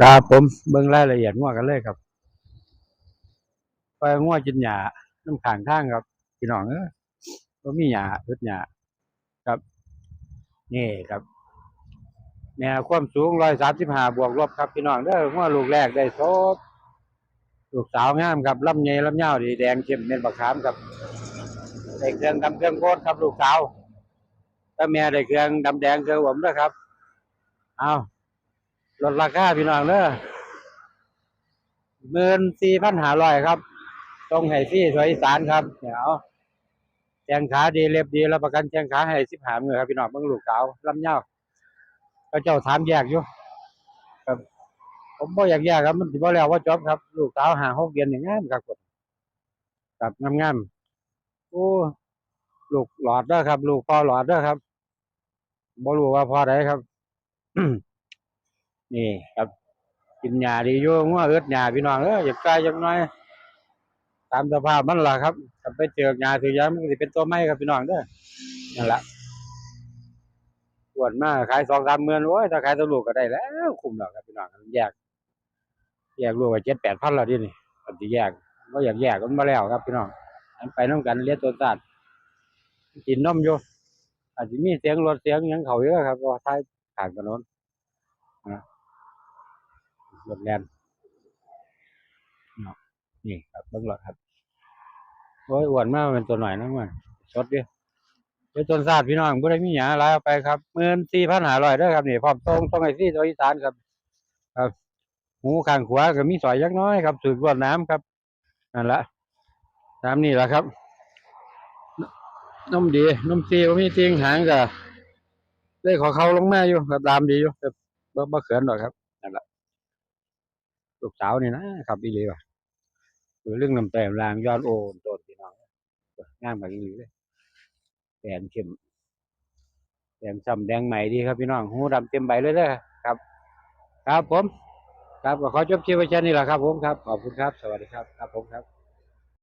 ครับผมเบิ่งรายละเอียดงัวกันเลยครับไปงัวกินหญ้าน้ำขางทางครับพี่น้องเอ้ยบ่มีหญ้าอึดหญ้าครับ นี่ครับแนวความสูง135บวกลบครับพี่น้องเด้องัวลูกแรกได้โซบลูกสาวงามครับลำใหญ่ลำยาดีแดงเข้มเม็ดบักขามครับได้เครื่องดำเครื่องโคตรครับ ลูกสาวถ้าแม่ได้เครื่องดำแดงเครื่องอมด้วยครับ เอา ลดราคาพี่น้องเด้อหมื่นสี่พันหาร้อยครับ ตรงให้ที่สวยอีสานครับเดี๋ยวแข้งขาดีเล็บดีรับประกันแข้งขาให้สิบหามือครับพี่น้องเบิ่งลูกสาวลำเน่าก็เจ้าถามแยกอยู่ครับ ผมบ่อยากแยกครับมันสิบ่แล้วว่าจบครับ ลูกสาวหาหกเดือนอย่างงามครับผมครับงามๆโอ้ลูกหลอดเด้อครับ ลูกพอหลอดเด้อครับบ่รู้ว่าพอใดครับ นี่ครับ กินหญ้าดีอยู่งัวเอิดหญ้าพี่น้องเอ้ยอย่ากไกลจังน้อย ตามสภาพมันล่ะครับถ้าไปเจอหญ้าถือยามันก็สิเป็นตัวไม้ครับพี่น้องเด้อนั่นล่ะปวดมากขายสองสามหมื่นโอ้ยถ้าขายตัวลูกก็ได้แล้วคุ้มแล้วครับพี่น้องแยก แยกลูกไปเจ็ดแปดพันแล้วดินี่อันที่แยกก็อยากแยกมันมาแล้วครับพี่น้องอันไปน้ำกันเลี้ยตัวสัตว์กินนมอยู่อาจจะมีเสียงรถเสียงยังเขาเยอะครับเพราะว่าท้ายขางถนนนะ รถแลนเนาะนี่ครับเบิ้งรถครับโอ้ยอ้วนมากเป็นตัวหน่อยนะมันสดดิเป็นต้นซาดพี่น้องบ่ได้มีหยาลายเอาไปครับหมื่นสี่พันหาร้อยด้อครับนี่พร้อมตรงตรงไอ้ที่ตัวอีสานครับ ครับหูข้างขวาก็มีสอยยักน้อยครับสูบรวดน้ำครับนั่นละตามนี่แหละครับนมดีนมซีบ่มีติงหางก็ได้ขอเขาลงแมาอยู่ครับตามดีอยู่ครับบ่บ่เขินหรอกครับ ลูกสาวนี่นะครับอีหลีว่ะเรื่องนำแต้มลางยอดโอนต้นพี่น้องงามกว่าอีหลีเลยแดงเข้มแดงซ้ำแดงใหม่ดีครับพี่น้องหูดำเต็มใบเลยเด้อครับ ครับผม ครับขอจบชีวิตแค่นี้แหละครับผมครับขอบคุณครับ สวัสดีครับ ครับผมครับ